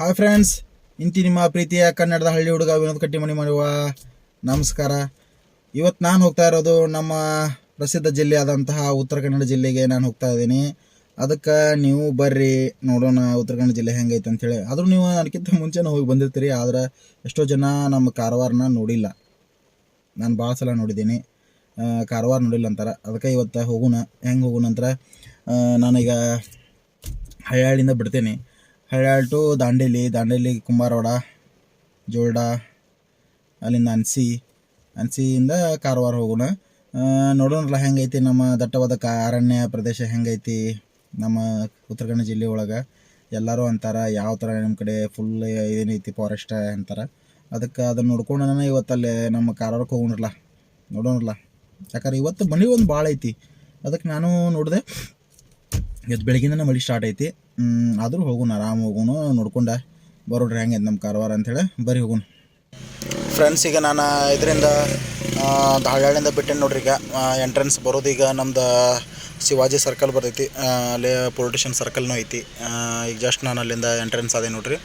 Hi friends ಇಂತಿ ನಿಮ್ಮ ಪ್ರೀತಿಯ ಕನ್ನಡದ ಹಳ್ಳಿ ಹುಡುಗ ವಿನೋದ್ ಕಟ್ಟಿಮಣಿ ಮಾಡುವ ನಮಸ್ಕಾರ. ಇವತ್ತು ನಾನು ಹೋಗ್ತಾ ಇರೋದು ನಮ್ಮ ಪ್ರಸಿದ್ಧ ಜಿಲ್ಲೆ ಆದಂತಹ ಉತ್ತರ ಕನ್ನಡ ಜಿಲ್ಲೆಗೆ ನಾನು ಹೋಗ್ತಾ ಇದ್ದೀನಿ. ಅದಕ್ಕೆ ನೀವು ಬರ್ರಿ, ನೋಡೋಣ ಉತ್ತರ ಕನ್ನಡ ಜಿಲ್ಲೆ ಹೆಂಗೈತೆ ಅಂಥೇಳಿ ಆದರೂ ನೀವು ಅದಕ್ಕಿಂತ ಮುಂಚೆನೇ ಹೋಗಿ ಬಂದಿರ್ತೀರಿ, ಆದ್ರೆ ಎಷ್ಟೋ ಜನ ನಮ್ಮ ಕಾರವಾರನ ನೋಡಿಲ್ಲ. ನಾನು ಭಾಳ ಸಲ ನೋಡಿದ್ದೀನಿ. ಕಾರವಾರ ನೋಡಿಲ್ಲ ಅಂತಾರೆ. ಅದಕ್ಕೆ ಇವತ್ತು ಹೋಗೋಣ, ಹೆಂಗೆ ಹೋಗೋಣ ಅಂತಾರೆ ನಾನೀಗ ಹಳ್ಳಿಯಿಂದ ಬಿಡ್ತೀನಿ. ಹಳ್ಯಾಳ್ ಟು ದಾಂಡೇಲಿ ದಾಂಡೇಲಿ ಕುಂಬಾರವಾಡ ಜೋಲ್ಡಾ ಅಲ್ಲಿಂದ ಅನ್ಸಿ ಅನ್ಸಿಯಿಂದ ಕಾರವಾರ ಹೋಗೋಣ. ನೋಡೋಣಲ್ಲ, ಹೆಂಗೈತಿ ನಮ್ಮ ದಟ್ಟವಾದ ಕಾ ಅರಣ್ಯ ಪ್ರದೇಶ ಹೆಂಗೈತಿ ನಮ್ಮ ಉತ್ತರ ಕನ್ನಡ ಜಿಲ್ಲೆ ಒಳಗೆ. ಎಲ್ಲರೂ ಅಂತಾರೆ, ಯಾವ ಥರ ನಿಮ್ಮ ಕಡೆ ಫುಲ್ ಏನೈತಿ ಫಾರೆಸ್ಟ್ ಅಂತಾರೆ. ಅದಕ್ಕೆ ಅದನ್ನು ನೋಡ್ಕೊಂಡು ಇವತ್ತಲ್ಲಿ ನಮ್ಮ ಕಾರವಾರಕ್ಕೆ ಹೋಗೋಣಲ್ಲ. ನೋಡೋಣಲ್ಲ. ಯಾಕಂದ್ರೆ ಇವತ್ತು ಮಳೆ ಒಂದು ಭಾಳ ಐತಿ. ಅದಕ್ಕೆ ನಾನು ನೋಡಿದೆ ಇವತ್ತು ಬೆಳಗಿಂದನೇ ಮಳೆ ಸ್ಟಾರ್ಟ್ ಐತಿ. ಆದರೂ ಹೋಗೋಣ ಆರಾಮ ಹೋಗೋಣ ನೋಡ್ಕೊಂಡ. ಬರೋಡ್ರಿ ಹೆಂಗೆ ನಮ್ಮ ಕಾರವಾರ ಅಂಥೇಳಿ ಬರೀ ಹೋಗೋಣ ಫ್ರೆಂಡ್ಸ್ ಈಗ ನಾನು ಇದರಿಂದ ಧಾರವಾಡಿಂದ ಬಿಟ್ಟೇನೆ ನೋಡ್ರಿ ಈಗ. ಎಂಟ್ರೆನ್ಸ್ ಬರೋದು ಈಗ ನಮ್ದು ಶಿವಾಜಿ ಸರ್ಕಲ್ ಬರ್ತೈತಿ. ಅಲ್ಲಿ ಪೊಲಿಟಿಷನ್ ಸರ್ಕಲ್ನೂ ಐತಿ. ಈಗ ಜಸ್ಟ್ ನಾನು ಅಲ್ಲಿಂದ ಎಂಟ್ರೆನ್ಸ್ ಅದೇ ನೋಡ್ರಿ.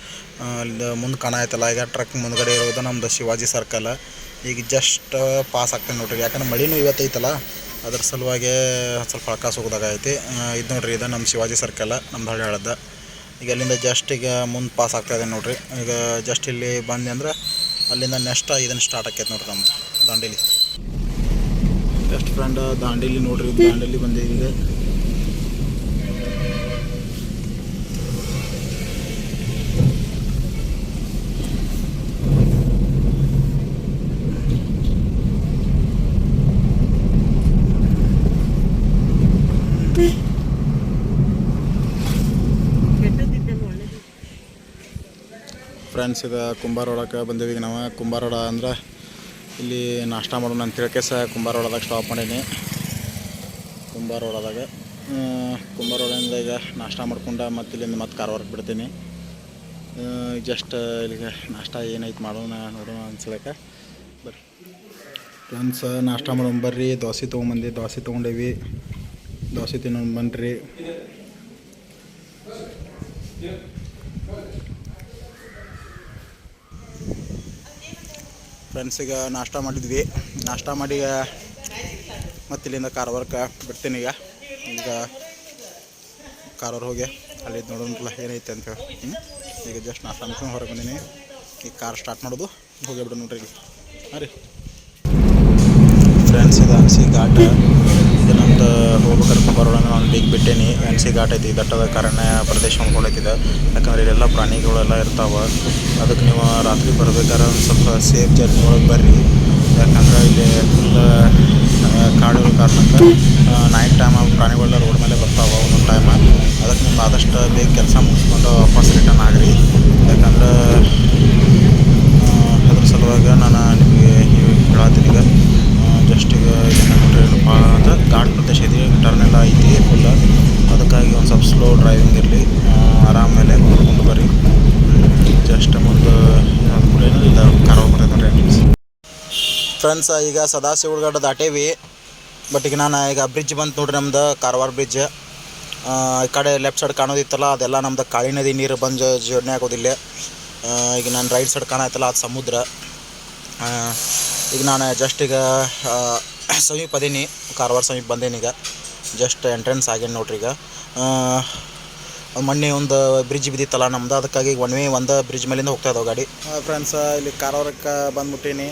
ಅಲ್ಲಿಂದ ಮುಂದೆ ಕಾಣಾಯ್ತಲ್ಲ ಈಗ ಟ್ರಕ್ ಮುಂದ್ಗಡೆ ಇರೋದು ನಮ್ದು ಶಿವಾಜಿ ಸರ್ಕಲ್ ಈಗ ಜಸ್ಟ್ ಪಾಸ್ ಆಗ್ತೇನೆ ನೋಡ್ರಿ. ಯಾಕಂದ್ರೆ ಮಳಿನೂ ಇವತ್ತೈತಲ್ಲ. ಅದ್ರ ಸಲುವಾಗಿ ಸ್ವಲ್ಪ ಹಳಕಾಸು ಹೋಗೋದಾಗೈತಿ ಇದು ನೋಡ್ರಿ, ಇದು ನಮ್ಮ ಶಿವಾಜಿ ಸರ್ಕಲ್ ನಮ್ಮ ಹಳದ ಈಗ ಅಲ್ಲಿಂದ ಜಸ್ಟ್ ಈಗ ಮುಂದೆ ಪಾಸ್ ಆಗ್ತಾ ಇದೆ ನೋಡ್ರಿ. ಈಗ ಜಸ್ಟ್ ಇಲ್ಲಿ ಬಂದು ಅಂದ್ರೆ ಅಲ್ಲಿಂದ ನೆಕ್ಸ್ಟ್ ಇದನ್ನು ಸ್ಟಾರ್ಟ್ ಆಕೈತೆ ನೋಡ್ರಿ ನಮ್ದು, ದಾಂಡೇಲಿ. ಬೆಸ್ಟ್ ಫ್ರೆಂಡ್ ದಾಂಡೇಲಿ ನೋಡ್ರಿ, ದಾಂಡೇಲಿ ಬಂದಿದೆ ಫ್ರೆಂಡ್ಸ್ ಇದು ಕುಂಬಾರೋಡಕ್ಕೆ ಬಂದೀವಿ ಈಗ ನಾವು. ಕುಂಬಾರೋಡ ಅಂದ್ರೆ ಇಲ್ಲಿ ನಾಷ್ಟ ಮಾಡೋಣ ಅಂತ ಹೇಳಕ್ಕೆ ಸಹ ಕುಂಬಾರೋಡದಾಗ ಸ್ಟಾಪ್ ಮಾಡೀನಿ. ಕುಂಬಾರೋಡದಾಗ ಕುಂಬಾರೋಡಿಂದ ಈಗ ನಾಷ್ಟ ಮಾಡ್ಕೊಂಡು ಮತ್ತೆ ಇಲ್ಲಿಂದ ಮತ್ತೆ ಕಾರವಾರಕ್ಕೆ ಬಿಡ್ತೀನಿ. ಜಸ್ಟ್ ಇಲ್ಲಿಗೆ ನಾಷ್ಟ ಏನೈತೆ ಮಾಡೋಣ, ನೋಡೋಣ ಅನ್ಸಲಕ್ಕೆ. ಬರ್ರಿ. ಫ್ರೆಂಡ್ಸ್ ನಾಷ್ಟ ಮಾಡೋಣ ಬರ್ರಿ. ದೋಸೆ ತೊಗೊಂಬಂದು, ದೋಸೆ ತೊಗೊಂಡೇವಿ. ದೋಸೆ ತಿನ್ನೋಣ ಬನ್ರಿ. ಫ್ರೆಂಡ್ಸ್ ಈಗ ನಾಷ್ಟ ಮಾಡಿದ್ವಿ. ನಾಷ್ಟ ಮಾಡಿ ಮತ್ತೆ ಇಲ್ಲಿಂದ ಕಾರವಾರಕ್ಕೆ ಬಿಡ್ತೀನಿ ಈಗ. ಈಗ ಕಾರವಾರ ಹೋಗಿ ಅಲ್ಲಿ ನೋಡೋಣ ಏನೈತೆ ಅಂತ ಹೇಳಿ? ಈಗ ಜಸ್ಟ್ ನಾಷ್ಟ ಮಾಡ್ಕೊಂಡು ಹೊರಗೆ ಬಂದೀನಿ. ಈಗ ಕಾರ್ ಸ್ಟಾರ್ಟ್ ಮಾಡೋದು. ಹೋಗಿ ಬಿಡೋಣ ನೋಡ್ರಿ ಹಾಂ ರೀ. ಫ್ರೆಂಡ್ಸ್ ಇದು ಅನಿಸಿ ಘಾಟ್ ನಮ್ದು ಹೋಗ್ಬೇಕಾದ್ರೆ ಕುಂಬಾರೋಡ ನಾನು ಬಿಗ್ ಬಿಟ್ಟೇನಿ. ಅನ್ಸಿ ಘಾಟ್ ಐತಿ ದಟ್ಟದ ಕಾರಣ ಪ್ರದೇಶ ಹೊಂದ್ಕೊಂಡೈತಿದೆ ಯಾಕಂದ್ರೆ ಇಲ್ಲೆಲ್ಲ ಪ್ರಾಣಿಗಳೆಲ್ಲ ಇರ್ತಾವೆ. ಅದಕ್ಕೆ ನೀವು ರಾತ್ರಿ ಬರ್ಬೇಕಾದ್ರೆ ಒಂದು ಸ್ವಲ್ಪ ಸೇಫ್ ಜರ್ನಿ ಒಳಗೆ ಬರ್ರಿ. ಯಾಕಂದ್ರೆ ಇಲ್ಲಿ ಕಾಡುಗಳ ಕಾರಣಕ್ಕೆ ನೈಟ್ ಟೈಮ್ ಪ್ರಾಣಿಗಳೆಲ್ಲ ರೋಡ್ ಮೇಲೆ ಬರ್ತಾವೆ ಒಂದೊಂದು ಟೈಮ್ ಅದಕ್ಕೆ ನಿಮ್ಗೆ ಆದಷ್ಟು ಬೇಗ ಕೆಲಸ ಮುಗಿಸ್ಕೊಂಡು ವಾಪಸ್ ರಿಟರ್ನ್ ಆಗ್ರಿ. ಯಾಕಂದ್ರೆ ಅದ್ರ ಸಲುವಾಗಿ ನಾನು ನಿಮಗೆ ಫ್ರೆಂಡ್ಸ್, ಈಗ ಸದಾಶಿವಗಡ ದಾಟೇವಿ. ಬಟ್ ಈಗ ನಾನು ಈಗ ಬ್ರಿಡ್ಜ್ ಬಂತು ನೋಡ್ರಿ ನಮ್ದು ಕಾರವಾರ ಬ್ರಿಡ್ಜ್ ಈ ಕಡೆ ಲೆಫ್ಟ್ ಸೈಡ್ ಕಾಣೋದಿತ್ತಲ್ಲ, ಅದೆಲ್ಲ ನಮ್ದು ಕಾಳಿ ನದಿ ನೀರು ಬಂದು ಜೋಡಣೆ ಆಗೋದಿಲ್ಲ ಈಗ ನಾನು ರೈಟ್ ಸೈಡ್ ಕಾಣತ್ತಲ್ಲ ಅದು ಸಮುದ್ರ. ಈಗ ನಾನು ಜಸ್ಟ್ ಈಗ ಸಮೀಪ ಅದೀನಿ ಕಾರವಾರ ಸಮೀಪ ಬಂದೇನಿ ಈಗ. ಜಸ್ಟ್ ಎಂಟ್ರೆನ್ಸ್ ಆಗೇನಿ ನೋಡ್ರಿ ಈಗ. ಮೊನ್ನೆ ಒಂದು ಬ್ರಿಡ್ಜ್ ಬಿದ್ದಿತ್ತಲ್ಲ ನಮ್ದು, ಅದಕ್ಕಾಗಿ ಒನ್ ವೇ ಒಂದು ಬ್ರಿಡ್ಜ್ ಮೇಲಿಂದ ಹೋಗ್ತಾ ಗಾಡಿ. ಫ್ರೆಂಡ್ಸ್ ಇಲ್ಲಿ ಕಾರವಾರಕ್ಕೆ ಬಂದ್ಬಿಟ್ಟೀನಿ.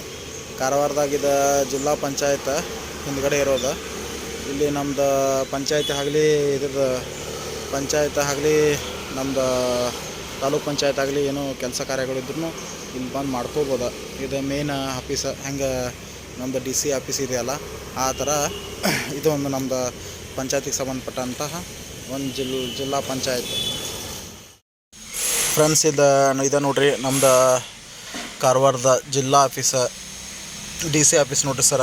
ಕಾರವಾರದಾಗ ಇದು ಜಿಲ್ಲಾ ಪಂಚಾಯತ್ ಹಿಂದ್ಗಡೆ ಇರೋದು. ಇಲ್ಲಿ ನಮ್ದು ಪಂಚಾಯತಿ ಆಗಲಿ ಇದ್ರದ್ದು ಪಂಚಾಯತ್ ಆಗಲಿ, ನಮ್ದು ತಾಲೂಕು ಪಂಚಾಯತ್ ಆಗಲಿ ಏನೋ ಕೆಲಸ ಕಾರ್ಯಗಳಿದ್ರು ಇಲ್ಲಿ ಬಂದು ಮಾಡ್ಕೋಬೋದು. ಇದು ಮೇನ್ ಆಫೀಸ್ ಹೆಂಗೆ ನಮ್ಮದು ಡಿ ಸಿ ಆಫೀಸ್ ಇದೆಯಲ್ಲ, ಆ ಥರ ಇದು ಒಂದು ನಮ್ಮದು ಪಂಚಾಯತಿಗೆ ಸಂಬಂಧಪಟ್ಟಂತಹ ಒಂದು ಜಿಲ್, ಜಿಲ್ಲಾ ಪಂಚಾಯತ್. ಫ್ರೆಂಡ್ಸ್ ಇದು ಇದು ನೋಡ್ರಿ, ನಮ್ದು ಕಾರವಾರದ ಜಿಲ್ಲಾ ಆಫೀಸ ಡಿ ಸಿ ಆಫೀಸ್ ನೋಡ್ರಿ ಸರ,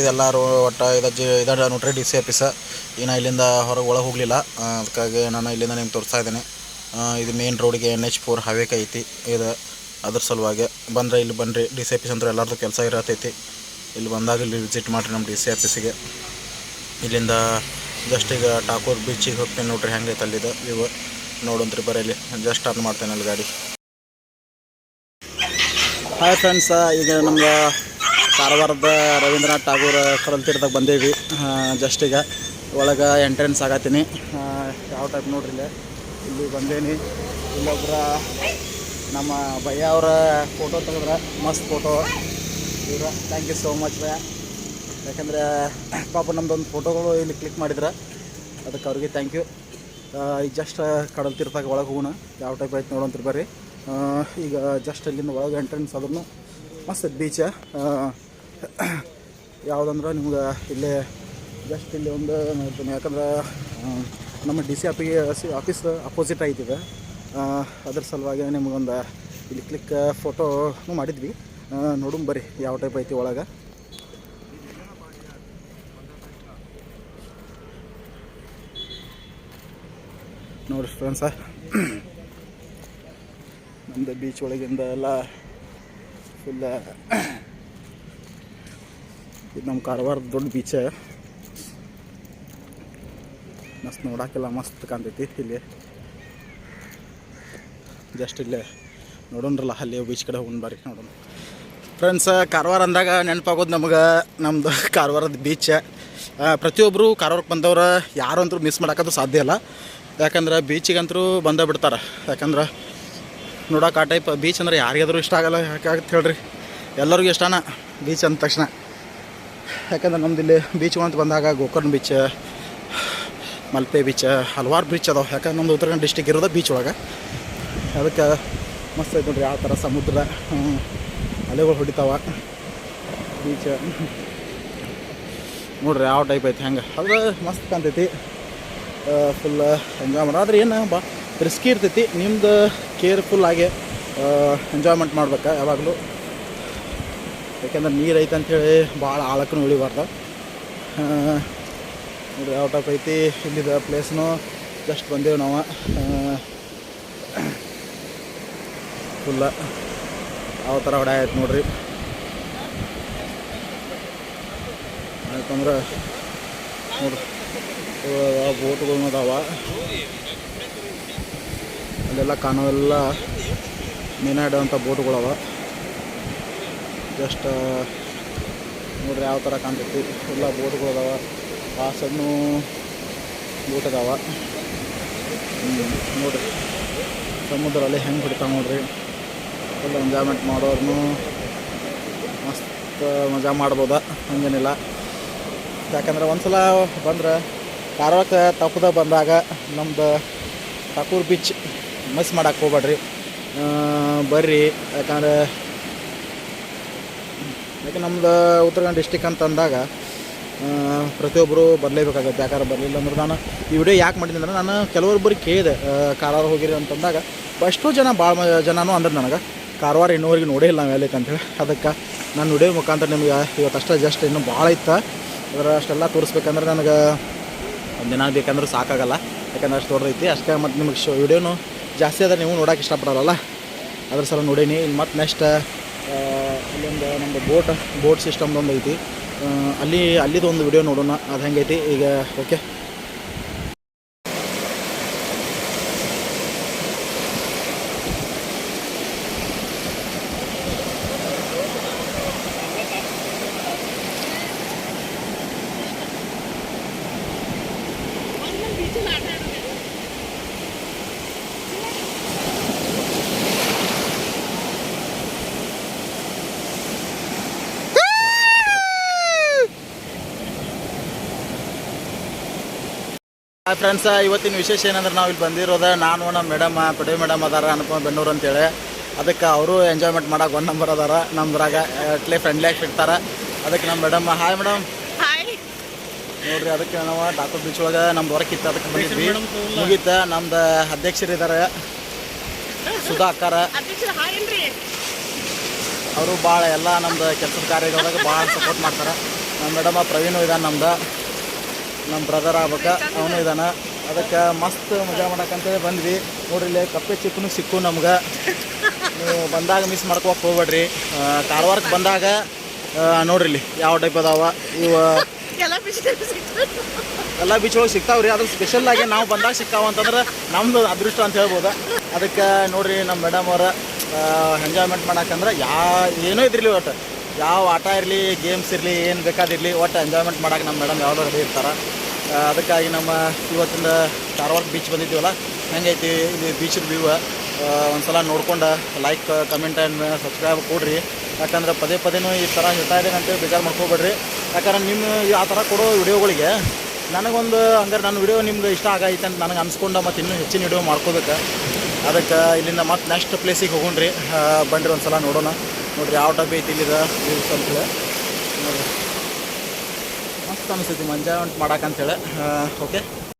ಇದೆಲ್ಲರೂ ಒಟ್ಟು ಇದು ಜಿ, ಇದು ನೋಡ್ರಿ ಡಿ ಸಿ ಆಫೀಸ. ಇನ್ನು ಇಲ್ಲಿಂದ ಹೊರಗೆ ಒಳಗೆ ಹೋಗಲಿಲ್ಲ. ಅದಕ್ಕಾಗಿ ನಾನು ಇಲ್ಲಿಂದ ನಿಮ್ಗೆ ತೋರಿಸ್ತಾ ಇದ್ದೀನಿ. ಇದು ಮೇನ್ ರೋಡಿಗೆ ಎನ್ ಎಚ್ ಫೋರ್ ಹವೇಕ ಐತಿ. ಇದು ಅದ್ರ ಸಲುವಾಗಿ ಬಂದರೆ ಇಲ್ಲಿ ಬನ್ನಿರಿ ಡಿ ಸಿ ಆಫೀಸ್ ಅಂದ್ರೆ ಎಲ್ಲರದ್ದು ಕೆಲಸ ಇರತೈತಿ. ಇಲ್ಲಿ ಬಂದಾಗ ಇಲ್ಲಿ ವಿಸಿಟ್ ಮಾಡಿರಿ ನಮ್ಮ ಡಿ ಸಿ ಆಫೀಸಿಗೆ. ಇಲ್ಲಿಂದ ಜಸ್ಟ್ ಈಗ ಟಾಕೂರ್ ಬೀಚಿಗೆ ಹೋಗ್ತೀನಿ ನೋಡ್ರಿ. ಹೆಂಗೈತೆ ಅಲ್ಲಿದು ಇವು ನೋಡೋಂತ್ರಿ ಇಲ್ಲಿ. ಜಸ್ಟ್ ಅದು ಮಾಡ್ತೇನೆ ಅಲ್ಲಿ ಗಾಡಿ. ಹಾಯ್ ಫ್ರೆಂಡ್ಸ ಈಗ ನಮ್ಗೆ ಕಾರವಾರದ ರವೀಂದ್ರನಾಥ್ ಟಾಗೂರ್ ಕಡಲ್ ತೀರ್ಥಕ್ಕೆ ಬಂದೇವಿ. ಜಸ್ಟ್ ಈಗ ಒಳಗೆ ಎಂಟ್ರೆನ್ಸ್ ಆಗತ್ತೀನಿ. ಯಾವ ಟೈಪ್ ನೋಡ್ರಿ ಇಲ್ಲೇ. ಇಲ್ಲಿ ಬಂದೇನಿ. ಇಲ್ಲೊಬ್ಬರ ನಮ್ಮ ಭಯ್ಯ ಅವರ ಫೋಟೋ ತೆಗೆದ್ರೆ, ಮಸ್ತ್ ಫೋಟೋ ಇವ್ರ ಥ್ಯಾಂಕ್ ಯು ಸೋ ಮಚ್ ಭಯ್ಯ. ಯಾಕಂದರೆ ಪಾಪ ನಮ್ಮದೊಂದು ಫೋಟೋಗಳು ಇಲ್ಲಿ ಕ್ಲಿಕ್ ಮಾಡಿದ್ರೆ, ಅದಕ್ಕೆ ಅವ್ರಿಗೆ ಥ್ಯಾಂಕ್ ಯು ಈಗ ಜಸ್ಟ್ ಕಡಲ್ ತೀರ್ಥಕ್ಕೆ ಒಳಗೆ ಹೋಗೋಣ. ಯಾವ ಟೈಪ್ ಆಯ್ತು ಬರ್ರಿ. ಈಗ ಜಸ್ಟ್ ಇಲ್ಲಿಂದ ಒಳಗೆ ಎಂಟ್ರೆನ್ಸ್ ಆದ್ರೂ ಮಸ್ತ್ ಬೀಚ ಯಾವುದಂದ್ರೆ ನಿಮ್ಗೆ ಇಲ್ಲೇ ಜಸ್ಟ್ ಇಲ್ಲಿ ಒಂದು ನೋಡ್ತೀನಿ. ಯಾಕಂದ್ರೆ ನಮ್ಮ ಡಿ ಸಿ ಆಫಿಗೆ ಆಫೀಸ್ ಅಪೋಸಿಟ್ ಆಯ್ತಿದೆ ಅದ್ರ ಸಲುವಾಗಿ ನಿಮಗೊಂದು ಇಲ್ಲಿ ಕ್ಲಿಕ್ ಫೋಟೋನು ಮಾಡಿದ್ವಿ. ನೋಡೋಣ ಬರ್ರಿ ಯಾವ ಟೈಪ್ ಐತಿ ಒಳಗೆ. ನೋಡಿ ಫ್ರೆಂಡ್ಸ ನಮ್ಮದು ಬೀಚ್ ಒಳಗಿಂದ ಎಲ್ಲ ಫುಲ್ ಇದು ನಮ್ಮ ಕಾರವಾರದ ದೊಡ್ಡ ಬೀಚ ಮಸ್ತ್ ನೋಡೋಕ್ಕೆಲ್ಲ ಮಸ್ತ್ ಕಾಣ್ತೈತಿ ಇಲ್ಲಿ. ಜಸ್ಟ್ ಇಲ್ಲೇ ನೋಡೋಣ್ರಲ್ಲ, ಅಲ್ಲಿ ಬೀಚ್ ಕಡೆ ಬರ್ರಿ, ನೋಡೋಣ. ಫ್ರೆಂಡ್ಸ್ ಕಾರವಾರ ಅಂದಾಗ ನೆನಪಾಗೋದು ನಮಗೆ ನಮ್ಮದು ಕಾರವಾರದ ಬೀಚ್ ಪ್ರತಿಯೊಬ್ಬರು ಕಾರವಾರಕ್ಕೆ ಬಂದವ್ರು ಅಂತೂ ಮಿಸ್ ಮಾಡೋಕ್ಕಂತೂ ಸಾಧ್ಯ ಇಲ್ಲ. ಯಾಕಂದ್ರೆ ಬೀಚಿಗಂತರೂ ಬಂದೇ ಬಿಡ್ತಾರೆ. ಯಾಕಂದ್ರೆ ನೋಡೋಕೆ ಆ ಟೈಪ್ ಬೀಚ್ ಅಂದ್ರೆ ಯಾರಿಗಾದರೂ ಇಷ್ಟ ಆಗಲ್ಲ, ಯಾಕಾಗತ್ತೆ ಹೇಳ್ರಿ. ಎಲ್ಲರಿಗೂ ಇಷ್ಟನ? ಬೀಚ್ ಅಂದ ತಕ್ಷಣ. ಯಾಕಂದ್ರೆ ನಮ್ದು ಇಲ್ಲಿ ಬೀಚ್ ಅಂತ ಬಂದಾಗ ಗೋಕರ್ಣ ಬೀಚ್ ಮಲ್ಪೆ ಬೀಚ್ ಹಲವಾರು ಬೀಚ್ ಅದಾವೆ. ಯಾಕಂದ್ರೆ ನಮ್ದು ಉತ್ತರ ಡಿಸ್ಟಿಕ್ ಇರೋದು ಬೀಚ್ ಒಳಗೆ. ಅದಕ್ಕೆ ಮಸ್ತ್ ಐತೆ ನೋಡ್ರಿ ಯಾವ ಥರ ಸಮುದ್ರ. ಅಲೆಗಳು ಹೊಡಿತಾವ. ಬೀಚ್ ನೋಡ್ರಿ ಯಾವ ಟೈಪ್ ಐತೆ ಹೆಂಗೆ. ಅದು ಮಸ್ತ್ ಕಾಣ್ತೈತಿ. ಫುಲ್ ಎಂಜಾಯ್ ಮಾಡಿ ಆದ್ರೆ ಏನು ಬಾ ರಿಸ್ಕಿ ಇರ್ತೈತಿ. ನಿಮ್ದು ಕೇರ್ಫುಲ್ ಆಗಿ ಎಂಜಾಯ್ಮೆಂಟ್ ಮಾಡ್ಬೇಕು ಯಾವಾಗಲೂ. ಯಾಕೆಂದ್ರೆ ನೀರು ಐತೆ ಅಂಥೇಳಿ ಭಾಳ ಆಳಕ್ಕೂ ಉಳಿಬಾರ್ದು. ನೋಡಿರಿ ಯಾವ ಟಾಪ್ ಐತಿ. ಇಲ್ಲಿದ ಪ್ಲೇಸ್ನು ಜಸ್ಟ್ ಬಂದೇವು ನಾವು. ಫುಲ್ಲ ಯಾವ ಥರ ಹೊಡೆ ಆಯ್ತು ನೋಡ್ರಿ. ಯಾಕಂದ್ರೆ ನೋಡ್ರಿ ಬೋಟ್ಗಳು ಅದಾವ. ಅಲ್ಲೆಲ್ಲ ಕಾಣೋವೆಲ್ಲ ಮೀನಾಡುವಂಥ ಬೋಟ್ಗಳವ ಜಸ್ಟ್ ನೋಡ್ರಿ ಯಾವ ಥರ ಕಾಣ್ತೈತಿ. ಎಲ್ಲ ಬೋಟ್ಗಳು ಅದಾವ. ಆ ಬೋಟ್ ಅದಾವ ನೋಡ್ರಿ. ಸಮುದ್ರ ಅಲೆ ಹೆಂಗೆ ಬಿಡ್ತಾವೆ ನೋಡ್ರಿ. ಎಲ್ಲ ಎಂಜಾಯ್ಮೆಂಟ್ ಮಾಡೋರ್ನು ಮಸ್ತ್ ಮಜಾ ಮಾಡ್ಬೋದ. ಹಂಗೇನಿಲ್ಲ. ಯಾಕಂದ್ರೆ ಒಂದ್ಸಲ ಬಂದ್ರೆ ಕಾರವಾರಕ್ಕೆ ತಪ್ಪದ ಬಂದಾಗ ನಮ್ದು ಟಾಕೂರ್ ಬೀಚ್ ಮಿಸ್ ಮಾಡಕ್ಕೆ ಹೋಗ್ಬೇಡ್ರಿ. ಬರ್ರಿ. ಯಾಕಂದ್ರೆ ಯಾಕೆ ನಮ್ದು ಉತ್ತರ ಡಿಸ್ಟಿಕ್ ಅಂತ ಅಂದಾಗ ಪ್ರತಿಯೊಬ್ಬರು ಬರಲೇಬೇಕಾಗತ್ತೆ, ಯಾಕಂದ್ರೆ ಬರಲಿಲ್ಲ ಅಂದ್ರೆ ನಾನು ಈ ವಿಡಿಯೋ ಯಾಕೆ ಮಾಡಿದ್ದೀನಿ ಅಂದ್ರೆ ನಾನು ಕೆಲವೊಬ್ಬರಿಗೆ ಕೇಳಿದೆ ಕಾರವಾರ ಹೋಗಿರಿ ಅಂತಂದಾಗ ಎಷ್ಟೋ ಜನ ಭಾಳ ಜನನೂ ಅಂದ್ರೆ ನನಗೆ. ಕಾರವಾರ ಇನ್ನೂವರೆಗೆ ನೋಡೇ ಇಲ್ಲ ನಾವು ಎಲ್ಲೈತೆ ಅಂತೇಳಿ ಅದಕ್ಕೆ ನಾನು ವಿಡಿಯೋ ಮುಖಾಂತರ ನಿಮ್ಗೆ ಇವತ್ತು ಅಷ್ಟೇ ಜಸ್ಟ್ ಇನ್ನೂ ಭಾಳ ಇತ್ತು. ಅದರ ಅಷ್ಟೆಲ್ಲ ತೋರಿಸ್ಬೇಕಂದ್ರೆ ನನಗೆ ದಿನ ಬೇಕಂದ್ರೆ ಸಾಕಾಗಲ್ಲ. ಯಾಕಂದ್ರೆ ಅಷ್ಟು ದೊಡ್ಡದೈತಿ, ಅಷ್ಟೇ ಮತ್ತು ನಿಮಗೆ ಶೋ ವಿಡಿಯೋನು ಜಾಸ್ತಿ ಆದರೆ ನೀವು ನೋಡೋಕೆ ಇಷ್ಟಪಡೋಲ್ಲ ಅದ್ರ ಸಲ ನೋಡೀನಿ ಇನ್ನು ಮತ್ತು ನೆಕ್ಸ್ಟ್ ಇಲ್ಲೊಂದು ನಮ್ಮದು ಬೋಟ್ ಬೋಟ್ ಸಿಸ್ಟಮ್ದೊಂದು ಐತಿ ಅಲ್ಲಿ ಅಲ್ಲಿದು ಒಂದು ವಿಡಿಯೋ ನೋಡೋಣ. ಅದು ಹೆಂಗೈತಿ? ಈಗ ಓಕೆ ಫ್ರೆಂಡ್ಸ್ ಇವತ್ತಿನ ವಿಶೇಷ ಏನಂದ್ರೆ ನಾವು ಇಲ್ಲಿ ಬಂದಿರೋದ ನಾನು ನಮ್ಮ ಮೇಡಮ್ ಪಡೆ ಮೇಡಮ್ ಅದಾರ ಅನುಪಮ ಬೆನ್ನೂರು ಅಂತೇಳಿ. ಅದಕ್ಕೆ ಅವರು ಎಂಜಾಯ್ಮೆಂಟ್ ಮಾಡಕ್ಕೆ ಒನ್ ನಂಬರ್ ಅದಾರ. ನಮ್ದ್ರಾಗ ಅಟ್ಲೇ ಫ್ರೆಂಡ್ಲಿ ಆಗಿ ಸಿಗ್ತಾರೆ. ಅದಕ್ಕೆ ನಮ್ಮ ಮೇಡಮ್ ಹಾಯ್ ಮೇಡಮ್ ಹಾಯ್ ನೋಡ್ರಿ ಅದಕ್ಕೆ ನಾವು ಡಾಕ್ಟರ್ ಬೀಚ್ ಒಳಗೆ ನಮ್ದು ಹೊರಕಿತ್ತು ಕಿತ್ತ ಅದಕ್ಕೆ ಬಂದಿದ್ವಿ. ಮುಗೀತ ನಮ್ದು ಅಧ್ಯಕ್ಷರು ಇದ್ದಾರೆ ಸುಧಾ ಅಕ್ಕಾರ. ಅವರು ಭಾಳ ಎಲ್ಲ ನಮ್ದು ಕೆಲಸದ ಕಾರ್ಯಗಳಾಗ ಭಾಳ ಸಪೋರ್ಟ್ ಮಾಡ್ತಾರೆ. ನಮ್ಮ ಮೇಡಮ್ ಪ್ರವೀಣು ಇದ್ದಾನೆ ನಮ್ದು. ನಮ್ಮ ಬ್ರದರ್ ಆಗ್ಬೇಕ ಅವನು ಇದ್ದಾನೆ ಅದಕ್ಕೆ ಮಸ್ತ್ ಮಜಾ ಮಾಡಕ್ಕಂತೇಳಿ ಬಂದ್ವಿ. ನೋಡ್ರಿ ಇಲ್ಲಿ ಕಪ್ಪೆ ಚಿಕ್ಕನು ಸಿಕ್ಕು ನಮ್ಗೆ. ನೀವು ಬಂದಾಗ ಮಿಸ್ ಮಾಡ್ಕೋಕೆ ಹೋಗ್ಬೇಡ್ರಿ. ಕಾರವಾರಕ್ಕೆ ಬಂದಾಗ ನೋಡ್ರಿ ಇಲ್ಲಿ ಯಾವ ಟೈಪ್ ಅದಾವ. ಇವ ಎಲ್ಲ ಬೀಚ್ ಒಳಗೆ ಸಿಗ್ತಾವ್ರಿ ಅದ್ರ ಸ್ಪೆಷಲ್ ಆಗಿ ನಾವು ಬಂದಾಗ ಸಿಕ್ತಾವ ಅಂತಂದ್ರೆ ನಮ್ದು ಅದೃಷ್ಟ ಅಂತ ಹೇಳ್ಬೋದು. ಅದಕ್ಕೆ ನೋಡ್ರಿ ನಮ್ಮ ಮೇಡಮ್ ಅವರ ಎಂಜಾಯ್ಮೆಂಟ್ ಮಾಡಕ್ಕಂದ್ರೆ ಯಾ ಏನೋ ಇದ್ರಲ್ಲಿ ಒಟ್ಟು. ಯಾವ ಆಟ ಇರಲಿ ಗೇಮ್ಸ್ ಇರಲಿ, ಏನು ಬೇಕಾದಿರಲಿ ಒಟ್ಟು ಎಂಜಾಯ್ಮೆಂಟ್ ಮಾಡೋಕೆ ನಮ್ಮ ಮೇಡಮ್ ಯಾವುದೋ ರೆಡಿ ಇರ್ತಾರೆ. ಅದಕ್ಕಾಗಿ ನಮ್ಮ ಇವತ್ತಿಂದ ಧಾರವಾಡ ಬೀಚ್ ಬಂದಿದ್ದೀವಲ್ಲ, ಹೆಂಗೈತಿ, ಇಲ್ಲಿ ಬೀಚಿನ ವ್ಯೂ ಒಂದ್ಸಲ ನೋಡ್ಕೊಂಡು ಲೈಕ್ ಕಮೆಂಟ್ ಆ್ಯಂಡ್ ಸಬ್ಸ್ಕ್ರೈಬ್ ಕೊಡ್ರಿ. ಯಾಕಂದ್ರೆ ಪದೇ ಪದೇನೂ ಈ ಥರ ಹೇಳ್ತಾ ಇದ್ದೀನಿ ಅಂತೇಳಿ ಬೇಜಾರು ಮಾಡ್ಕೋಬೇಡ್ರಿ. ಯಾಕಂದ್ರೆ ನಿಮ್ಮ ಆ ಥರ ಕೊಡೋ ವಿಡಿಯೋಗಳಿಗೆ ನನಗೊಂದು ಹಂಗಾರೆ ನನ್ನ ವಿಡಿಯೋ ನಿಮ್ಗೆ ಇಷ್ಟ ಆಗೈತೆ ಅಂತ ನನಗೆ ಅನ್ಸ್ಕೊಂಡು ಮತ್ತು ಇನ್ನೂ ಹೆಚ್ಚಿನ ವಿಡಿಯೋ ಮಾಡ್ಕೋಬೇಕು. ಅದಕ್ಕೆ ಇಲ್ಲಿಂದ ಮತ್ತೆ ನೆಕ್ಸ್ಟ್ ಪ್ಲೇಸಿಗೆ ಹೋಗೋಣ್ರಿ. ಬನ್ನಿರಿ ಒಂದು ಸಲ ನೋಡೋಣ. ನೋಡ್ರಿ ಯಾವ ಟಾಪಿ ಐತಿ ಇಲ್ಲಿದ? ವ್ಯೂಸ್ ಅಂತೇಳಿ ನೋಡ್ರಿ. ಮಸ್ತ್ ಅನಿಸ್ತೈತಿ ಎಂಜಾಯ್ಮೆಂಟ್ ಮಾಡಕ್ಕಂತೇಳಿ ಓಕೆ